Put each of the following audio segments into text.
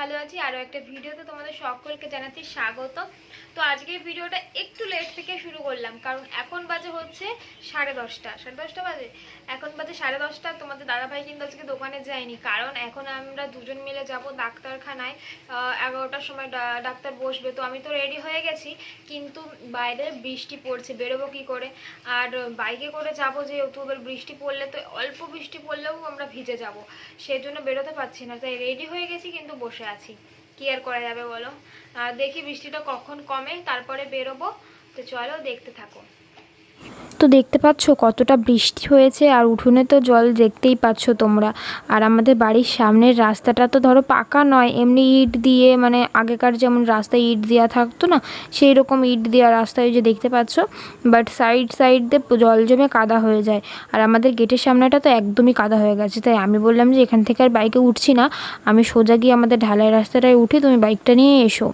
ভালো আছি। আরও একটা ভিডিওতে তোমাদের সকলকে জানাচ্ছি স্বাগত। তো আজকের ভিডিওটা একটু লেট থেকে শুরু করলাম, কারণ এখন বাজে হচ্ছে সাড়ে দশটা। সাড়ে দশটা বাজে? এখন বাজে সাড়ে দশটা, তোমাদের দাদাভাই কিন্তু আজকে দোকানে যায়নি, কারণ এখন আমরা দুজন মিলে যাব ডাক্তারখানায়। এগারোটার সময় ডাক্তার বসবে, তো আমি তো রেডি হয়ে গেছি, কিন্তু বাইরে বৃষ্টি পড়ছে, বেরোবো কি করে? আর বাইকে করে যাব যেহেতু, এবার বৃষ্টি পড়লে তো অল্প বৃষ্টি পড়লেও আমরা ভিজে যাব সেই জন্য বেরোতে পারছি না। তাই রেডি হয়ে গেছি, কিন্তু বসে আছি। কি আর করা যাবে বলো? দেখি বৃষ্টিটা কখন কমে, তারপরে বেরোবো। তো চলো দেখতে থাকো। তো দেখতে পাচ্ছ কতটা বৃষ্টি হয়েছে আর উঠোনে তো জল দেখতেই পাচ্ছ তোমরা। আর আমাদের বাড়ির সামনের রাস্তাটা তো ধরো পাকা নয়, এমনি ইট দিয়ে মানে আগেকার যেমন রাস্তায় ইট দেওয়া থাকতো না সেই রকম ইট দেওয়া রাস্তায় যে দেখতে পাচ্ছ বাট সাইড সাইড দিয়ে জল জমে কাদা হয়ে যায়। আর আমাদের গেটের সামনেটা তো একদমই কাদা হয়ে গেছে, তাই আমি বললাম যে এখান থেকে আর বাইকে উঠছি না, আমি সোজা গিয়ে আমাদের ঢালাই রাস্তাটায় উঠে তুমি বাইকটা নিয়ে এসো।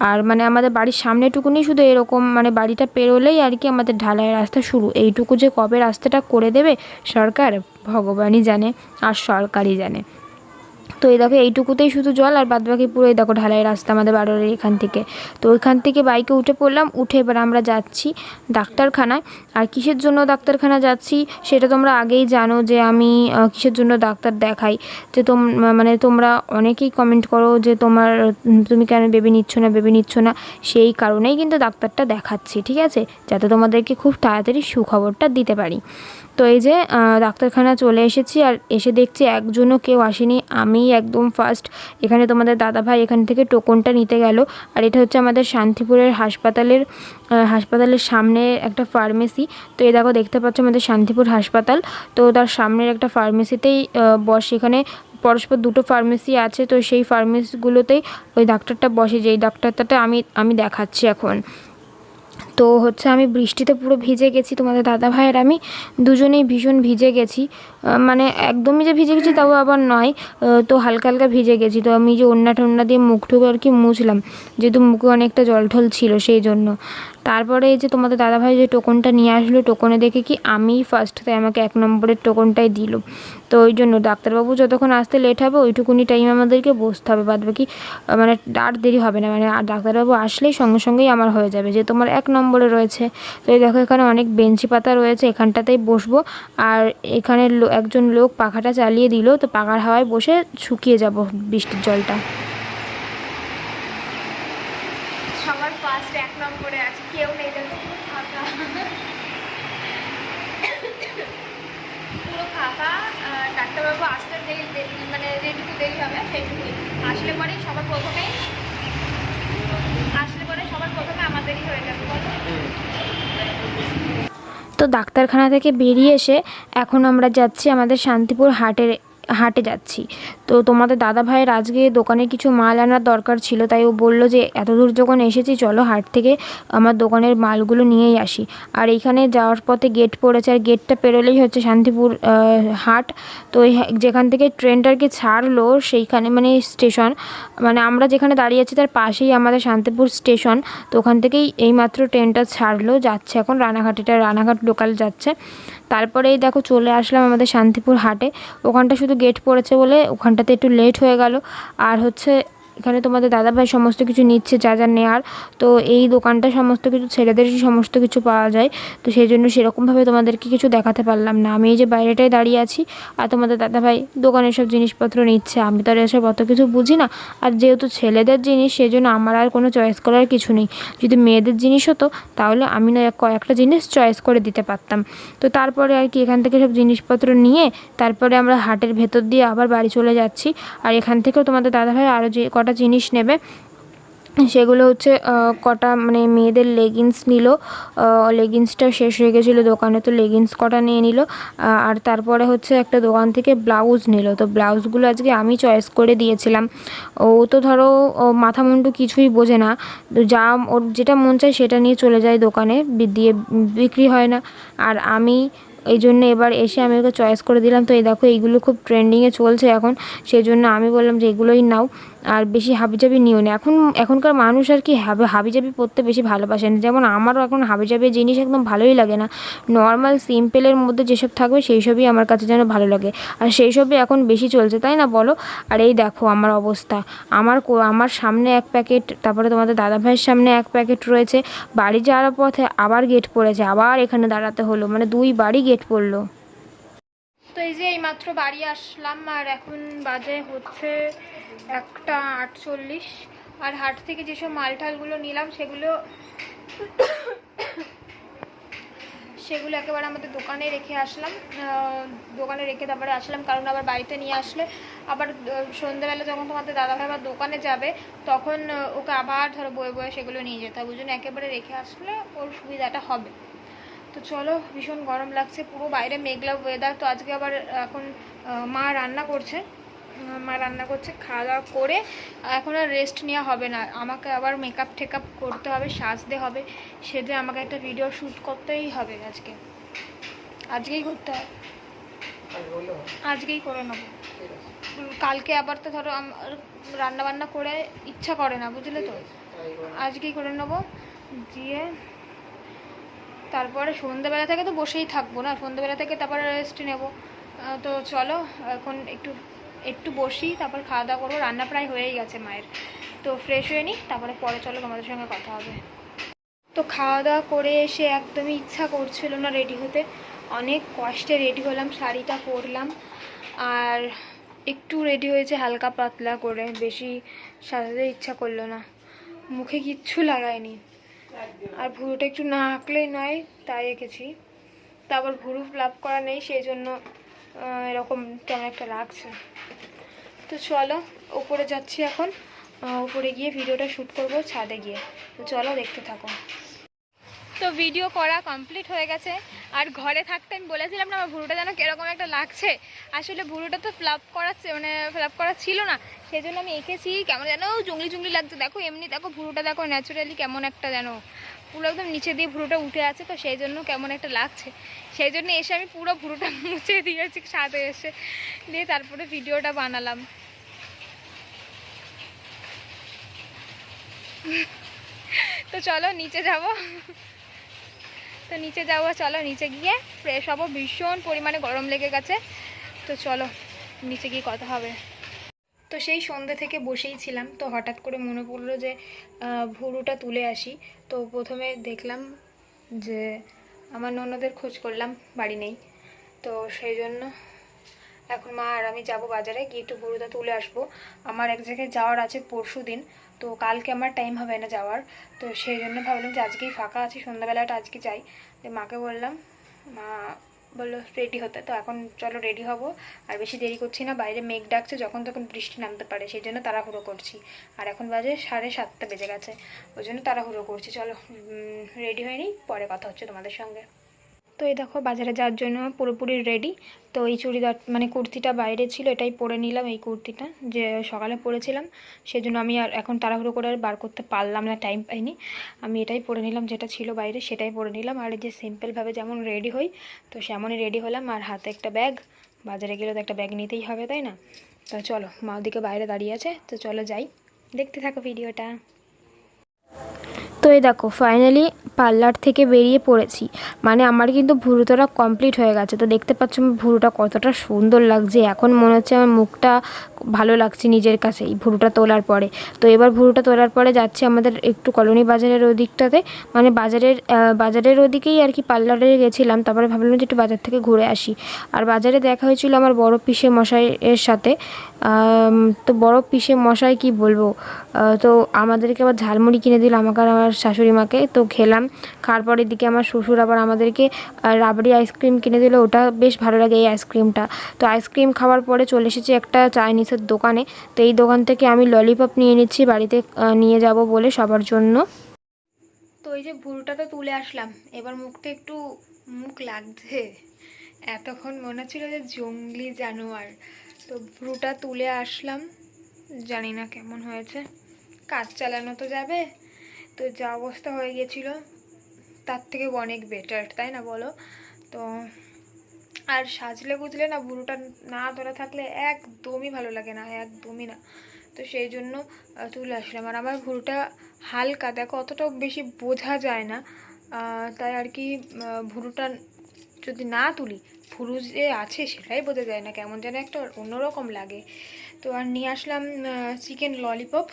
আর মানে আমাদের বাড়ির সামনেটুকুনি শুধু এরকম মানে বাড়িটা পেরোলেই আর কি আমাদের ঢালাই রাস্তা শুরু। এইটুকু যে কবে রাস্তাটা করে দেবে সরকার ভগবানই জানে আর সরকারই জানে। তো এই দেখো এইটুকুতেই শুধু জল আর বাদ বাকি পুরো এই দেখো ঢালাই রাস্তা আমাদের বাড়ির এখান থেকে। তো ওইখান থেকে বাইকে উঠে পড়লাম, উঠে এবার আমরা যাচ্ছি ডাক্তারখানায়। আর কিসের জন্য ডাক্তারখানা যাচ্ছি সেটা তোমরা আগেই জানো যে আমি কিসের জন্য ডাক্তার দেখাই। যে তোম মানে তোমরা অনেকেই কমেন্ট করো যে তোমার তুমি কেন বেবি নিচ্ছ না বেবি নিচ্ছ না? সেই কারণেই কিন্তু ডাক্তারটা দেখাচ্ছি, ঠিক আছে? যাতে তোমাদেরকে খুব তাড়াতাড়ি সুখবরটা দিতে পারি। তো এই যে ডাক্তারখানা চলে এসেছি আর এসে দেখছি একজনও কেউ আসেনি। আমি একদম ফার্স্ট এখানে তোমাদের দাদাভাই এখান থেকে টোকনটা নিতে গেল। আর এটা হচ্ছে আমাদের শান্তিপুরের হাসপাতালের হাসপাতালের সামনে একটা ফার্মেসি তো এই দেখো, দেখতে পাচ্ছ আমাদের শান্তিপুর হাসপাতাল। তো তার সামনের একটা ফার্মেসিতেই বসে। এখানে পরস্পর দুটো ফার্মেসি আছে। তো সেই ফার্মেসিগুলোতেই ওই ডাক্তারটা বসে। যেই ডাক্তারটাতে আমি আমি দেখাচ্ছি এখন। তো হচ্ছে আমি বৃষ্টিতে পুরো ভিজে গেছি তোমাদের দাদা ভাইয়ের, আমি দুজনেই ভীষণ ভিজে গেছি। মানে একদমই যে ভিজে গেছি তাও আবার নয় তো হালকা হালকা ভিজে গেছি। তো আমি যে ওন্না টন্না দিয়ে মুখ টুক আর কি মুছলাম, যেহেতু মুখে অনেকটা জল ঠল ছিল সেই জন্য। তারপরে এই যে তোমাদের দাদাভাই যে টোকনটা নিয়ে আসলো টোকনে দেখে কি আমিই ফার্স্ট তাই আমাকে এক নম্বরের টোকনটাই দিল। তো ওই জন্য ডাক্তারবাবু যতক্ষণ আসতে লেট হবে, ওইটুকুনি টাইম আমাদেরকে বসতে হবে। বাদ বাকি মানে আর দেরি হবে না। মানে আর ডাক্তারবাবু আসলেই সঙ্গে সঙ্গেই আমার হয়ে যাবে। যে তোমার এক নম্বরে রয়েছে, তো এই দেখো এখানে অনেক বেঞ্চি পাতা রয়েছে, এখানটাতেই বসবো। আর এখানের একজন লোক পাখাটা চালিয়ে দিল, তো পাখার হাওয়ায় বসে শুকিয়ে যাব বৃষ্টির জলটা সবার ফার্স্ট এক নম্বরে আছে কেউ নেই দেখো পুরো ফাঁকা পুরো ফাঁকা আহ, ডাক্তারবাবু আসতে দেরি দেরি মানে যেটুকু দেরি হবে, সেইটুকুই। আসলে পরেই সবার প্রথমে, আসলে পরে সবার প্রথমে আমাদেরই হয়ে যাবে, বলো? তো ডাক্তারখানা থেকে বেরিয়ে এসে এখন আমরা যাচ্ছি আমাদের শান্তিপুর হাটের হাটে যাচ্ছি। তো তোমাদের দাদা ভাইয়ের আজকে দোকানে কিছু মাল আনার দরকার ছিল, তাই ও বলল যে, এত দূর যখন এসেছি, চলো হাট থেকে আমার দোকানের মালগুলো নিয়েই আসি। আর এইখানে যাওয়ার পথে গেট পড়েছে, আর গেটটা পেরোলেই হচ্ছে শান্তিপুর হাট। তো যেখান থেকে ট্রেনটা আর কি ছাড়লো, সেইখানে মানে স্টেশন মানে আমরা যেখানে দাঁড়িয়ে আছি, তার পাশেই আমাদের শান্তিপুর স্টেশন। তো ওখান থেকেই এইমাত্র ট্রেনটা ছাড়লো, যাচ্ছে এখন রানাঘাট। এটা রানাঘাট লোকাল যাচ্ছে। তারপরেই দেখো চলে আসলাম আমাদের শান্তিপুর হাটে। ওখানটা শুধু গেট পড়েছে বলে ওখানটাতে একটু লেট হয়ে গেল। আর হচ্ছে এখানে তোমাদের দাদাভাই সমস্ত কিছু নিচ্ছে, যা যা নেওয়ার তো এই দোকানটা সমস্ত কিছু ছেলেদেরই সমস্ত কিছু পাওয়া যায়। তো সেই জন্য সেরকমভাবে তোমাদেরকে কিছু দেখাতে পারলাম না। আমি এই যে বাইরেটায় দাঁড়িয়ে আছি আর তোমাদের দাদাভাই দোকানের সব জিনিসপত্র নিচ্ছে। আমি তো আর এসব অত কিছু বুঝি না। আর যেহেতু ছেলেদের জিনিস সেই জন্য আমার আর কোনো চয়েস করার কিছু নেই। যদি মেয়েদের জিনিস হতো, তাহলে আমি না কয়েকটা জিনিস চয়েস করে দিতে পারতাম। তো তারপরে আর কি এখান থেকে সব জিনিসপত্র নিয়ে, তারপরে আমরা হাটের ভেতর দিয়ে আবার বাড়ি চলে যাচ্ছি। আর এখান থেকেও তোমাদের দাদাভাই আরও যে কটা জিনিস নেবে। সেগুলো হচ্ছে কটা মানে মেয়েদের লেগিংস নিল। লেগিংসটা শেষ হয়ে গেছিল, দোকানে তো লেগিংস কটা নিয়ে নিল। আর তারপরে হচ্ছে একটা দোকান থেকে ব্লাউজ নিল। তো ব্লাউজগুলো আজকে আমি চয়েস করে দিয়েছিলাম। ও তো ধরো মাথা মুন্ডু কিছুই বোঝে না। তো যা ওর যেটা মন চায় সেটা নিয়ে চলে যায় দোকানে দিয়ে বিক্রি হয় না। আর আমি এই জন্য এবার এসে আমি ওকে চয়েস করে দিলাম। তো এই দেখো, এইগুলো খুব ট্রেন্ডিংয়ে চলছে এখন। সেই জন্য আমি বললাম যে এগুলোই নাও। আর বেশি হাবিজাবি নিও না। এখন, এখনকার মানুষ আর কি হাবি, হাবিজাবি পরতে বেশি ভালোবাসে না। যেমন আমারও এখন হাবিজাবি জিনিস একদম ভালোই লাগে না। নর্মাল সিম্পলের মধ্যে যেসব থাকবে সেই সবই আমার কাছে যেন ভালো লাগে। আর সেই সবই এখন বেশি চলছে, তাই না বলো? আর এই দেখো আমার অবস্থা। আমার আমার সামনে এক প্যাকেট, তারপরে তোমাদের দাদা ভাইয়ের সামনে এক প্যাকেট রয়েছে। বাড়ি যাওয়ার পথে আবার গেট পড়েছে, আবার এখানে দাঁড়াতে হলো। মানে দুই বাড়ি গেট পড়ল। এই যে এইমাত্র বাড়ি আসলাম আর এখন বাজে হচ্ছে একটা আটচল্লিশ। আর হাট থেকে যেসব মাল টালগুলো নিলাম সেগুলো সেগুলো একেবারে আমাদের দোকানে রেখে আসলাম। দোকানে রেখে তারপরে আসলাম কারণ আবার বাড়িতে নিয়ে আসলে আবার সন্ধ্যেবেলা যখন তোমাদের দাদাভাই আবার দোকানে যাবে তখন ওকে আবার ধরো বয়ে বয়ে সেগুলো নিয়ে যেতে হবে। ওই জন্য একেবারে রেখে আসলে ওর সুবিধাটা হবে। তো চলো, ভীষণ গরম লাগছে, পুরো বাইরে মেঘলা ওয়েদার তো আজকে আবার এখন মা রান্না করছে। মা রান্না করছে, খাওয়া দাওয়া করে, এখন আর রেস্ট নেওয়া হবে না। আমাকে আবার মেকআপ টেকআপ করতে হবে, সাজতে হবে, সেজে আমাকে একটা ভিডিও শ্যুট করতেই হবে আজকে। আজকেই করতে হবে। আজকেই করে নেব। কালকে আবার তো ধরো রান্না বান্না করে ইচ্ছা করে না, বুঝলে তো? আজকেই করে নেব। দিয়ে তারপরে সন্ধ্যেবেলা থেকে তো বসেই থাকব না, সন্ধ্যেবেলা থেকে তারপরে রেস্ট নেব। তো চলো, এখন একটু একটু বসি, তারপর খাওয়া দাওয়া করব। রান্না প্রায় হয়েই গেছে মায়ের। তো ফ্রেশ হয়ে নিই তারপরে পরে চলো তোমাদের সঙ্গে কথা হবে। তো খাওয়া দাওয়া করে এসে একদমই ইচ্ছা করছিল না রেডি হতে। অনেক কষ্টে রেডি হলাম, শাড়িটা পরলাম। আর একটু রেডি হয়েছে হালকা পাতলা করে, বেশি সাজাতে ইচ্ছা করল না। মুখে কিচ্ছু লাগায়নি। আর ভুরুটা একটু না আঁকলেই নয়, তাই এঁকেছি। তারপর ভুরু লাভ করা নেই, সেই জন্য এরকম কেমন একটা লাগছে। তো চলো, ওপরে যাচ্ছি এখন। ওপরে গিয়ে ভিডিওটা শ্যুট করব, ছাদে গিয়ে। তো চলো, দেখতে থাকো। তো ভিডিও করা কমপ্লিট হয়ে গেছে। আর ঘরে থাকতে আমি বলেছিলাম না, আমার ভুরুটা যেন কীরকম একটা লাগছে। আসলে ভুরুটা তো ফ্লাপ করা মানে ফ্লাপ করা ছিল না। সেই জন্য আমি এঁকেছি, কেমন যেন জঙ্গলি জঙ্গলি লাগছে। দেখো, এমনি দেখো, ভুরুটা দেখো ন্যাচারালি কেমন একটা যেন। পুরো একদম নিচে দিয়ে ভুরুটা উঠে আছে, তো সেই জন্য কেমন একটা লাগছে। সেই জন্য এসে আমি পুরো ভুরুটা মুছে দিয়েছি সাথে এসে। দিয়ে তারপরে ভিডিওটা বানালাম। তো চলো, নিচে যাব। তো নিচে যাব চলো, নিচে গিয়ে ফ্রেশ হব। ভীষণ পরিমাণে গরম লেগে গেছে। তো চলো, নিচে গিয়ে কথা হবে। তো সেই সন্ধ্যে থেকে বসেই ছিলাম। তো হঠাৎ করে মনে পড়ল যে ভুরুটা তুলে আসি। তো প্রথমে দেখলাম যে, আমার ননদের খোঁজ করলাম, বাড়ি নেই। তো সেই জন্য এখন মা আর আমি যাব বাজারে, গিয়ে একটু ভুরুটা তুলে আসব। আমার এক জায়গায় যাওয়ার আছে পরশু দিন তো কালকে আমার টাইম হবে না যাওয়ার। তো সেই জন্য ভাবলাম যে আজকেই ফাঁকা আছে, সন্ধ্যাবেলাটা আজকে যাই। মাকে বললাম, মা বলল রেডি হতে। তো এখন চলো রেডি হব। আর বেশি দেরি করছি না, বাইরে মেঘ ডাকছে, যখন তখন বৃষ্টি নামতে পারে। সেই জন্য তাড়াহুড়ো করছি। আর এখন বাজে সাড়ে সাতটা বেজে গেছে। ওই জন্য তাড়াহুড়ো করছি। চলো রেডি হয়ে নিই, পরে কথা হচ্ছে তোমাদের সঙ্গে। তো এই দেখো বাজারে যাওয়ার জন্য পুরোপুরি রেডি তো এই চুড়িদার মানে কুর্তিটা বাইরে ছিল, এটাই পরে নিলাম এই কুর্তিটা, যে সকালে পরেছিলাম। সেজন্য আমি আর এখন তাড়াহুড়ো করে আর বার করতে পারলাম না টাইম পাইনি। আমি এটাই পরে নিলাম, যেটা ছিল বাইরে, সেটাই পরে নিলাম। আর যে সিম্পলভাবে যেমন রেডি হই, তো সেমনই রেডি হলাম। আর হাতে একটা ব্যাগ বাজারে গেলে তো একটা ব্যাগ নিতেই হবে, তাই না? তো চলো, মা ওদিকে বাইরে দাঁড়িয়ে আছে, তো চলো যাই। দেখতে থাকো ভিডিওটা তো এই দেখো ফাইনালি পার্লার থেকে বেরিয়ে পড়েছি। মানে আমার কিন্তু ভুরুতোটা কমপ্লিট হয়ে গেছে। তো দেখতে পাচ্ছ আমার ভুরুটা কতটা সুন্দর লাগছে। এখন মনে হচ্ছে আমার মুখটা ভালো লাগছে নিজের কাছে, এই ভুরুটা তোলার পরে। তো এবার ভুরুটা তোলার পরে যাচ্ছে আমাদের একটু কলোনি বাজারের ওদিকটাতে। মানে বাজারের বাজারের ওদিকেই আর কি পার্লারে গেছিলাম। তারপরে ভাবলাম যে একটু বাজার থেকে ঘুরে আসি। আর বাজারে দেখা হয়েছিল আমার বড় পিসে মশাইয়ের সাথে। তো বড় পিসে মশাই কি বলব? তো আমাদেরকে আবার ঝালমুড়ি কিনে দিল আমাকে আর আমার শাশুড়ি মাকে। তো খেলাম। পরের দিকে আমার শ্বশুর আবার আমাদেরকে রাবড়ি আইসক্রিম কিনে দিল। ওটা বেশ ভালো লাগে এই আইসক্রিমটা তো আইসক্রিম খাওয়ার পরে চলে এসেছি একটা চাইনিজের দোকানে। তো এই দোকান থেকে আমি ললিপপ নিয়ে নিচ্ছি বাড়িতে নিয়ে যাব বলে সবার জন্য। তো এই যে ভুরুটা তো তুলে আসলাম, এবার মুখটা একটু মুখ লাগছে। এতক্ষণ মনে হচ্ছিল যে জঙ্গলি জানোয়ার। তো ভুরুটা তুলে আসলাম, জানি না কেমন হয়েছে। কাজ চালানো তো যাবে, তো যা অবস্থা হয়ে গেছিল। তার থেকে অনেক বেটার তাই না বলো? তো আর সাজলে বুঝলে না ভুরুটা না ধরা থাকলে একদমই ভালো লাগে না, একদমই না। তো সেই জন্য তুলে আসলাম। আর আমার ভুরুটা হালকা, দেখো অতটাও বেশি বোঝা যায় না। তাই আর কি ভুরুটা যদি না তুলি ভুরু যে আছে সেটাই বোঝা যায় না, কেমন যেন একটা অন্যরকম লাগে। তো আর নিয়ে আসলাম চিকেন ললিপপ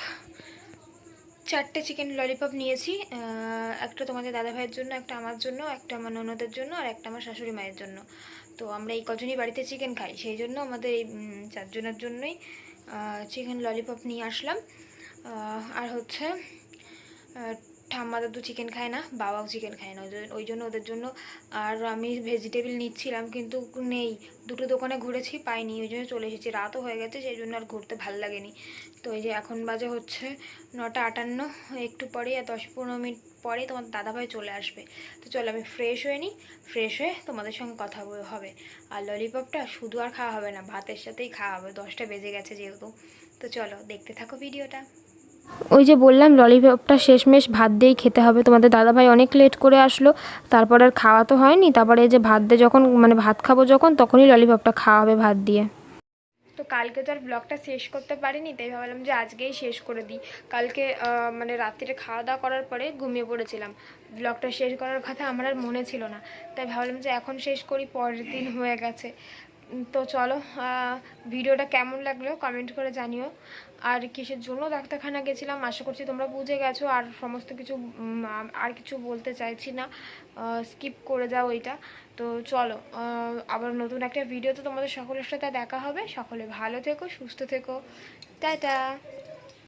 চারটে চিকেন ললিপপ নিয়েছি একটা তোমাদের দাদা ভাইয়ের জন্য, একটা আমার জন্য, একটা আমার ননদের জন্য, আর একটা আমার শাশুড়ি মায়ের জন্য। তো আমরা এই কজনই বাড়িতে চিকেন খাই, সেই জন্য আমাদের এই চারজনের জন্যই চিকেন ললিপপ নিয়ে আসলাম। আর হচ্ছে ঠাম্মা দাদু চিকেন খায় না, বাবাও চিকেন খায় না। ওই জন্য- ওদের জন্য আর আমি ভেজিটেবিল নিচ্ছিলাম কিন্তু নেই। দুটো দোকানে ঘুরেছি, পাইনি ওই জন্য চলে এসেছি। রাতও হয়ে গেছে, সেই জন্য আর ঘুরতে ভালো লাগেনি। তো এই যে এখন বাজে হচ্ছে নটা আটান্ন, একটু পরে আর দশ পনেরো মিনিট পরেই তোমার দাদাভাই চলে আসবে। তো চলো আমি ফ্রেশ হয়ে নিই ফ্রেশ হয়ে তোমাদের সঙ্গে কথা হবে। আর ললিপপটা শুধু আর খাওয়া হবে না, ভাতের সাথেই খাওয়া হবে। দশটা বেজে গেছে যেহেতু। তো চলো দেখতে থাকো ভিডিওটা। ওই যে বললাম ললিপপটা শেষমেশ ভাত দিয়েই খেতে হবে। তোমাদের দাদাভাই অনেক লেট করে আসলো, তারপর আর খাওয়া তো হয়নি। তারপরে এই যে ভাত দিয়ে যখন মানে ভাত খাব যখন, তখনই ললিপপটা খাওয়া হবে ভাত দিয়ে। তো কালকে তো আর ব্লগটা শেষ করতে পারিনি, তাই ভাবলাম যে আজকেই শেষ করে দিই। কালকে মানে রাত্রিরে খাওয়া দাওয়া করার পরে ঘুমিয়ে পড়েছিলাম। ব্লগটা শেষ করার কথা আমার আর মনে ছিল না। তাই ভাবলাম যে এখন শেষ করি, পরের দিন হয়ে গেছে। তো চলো ভিডিওটা কেমন লাগল কমেন্ট করে জানিও। আর কিসের জন্য ডাক্তারখানা গেছিলাম, আশা করছি তোমরা বুঝে গেছো, আর সমস্ত কিছু আর কিছু বলতে চাইছি না স্কিপ করে যাও ওইটা। তো চলো আবার নতুন একটা ভিডিও তো তোমাদের সকলের সাথে দেখা হবে। সকলে ভালো থেকো, সুস্থ থেকো। টাটা।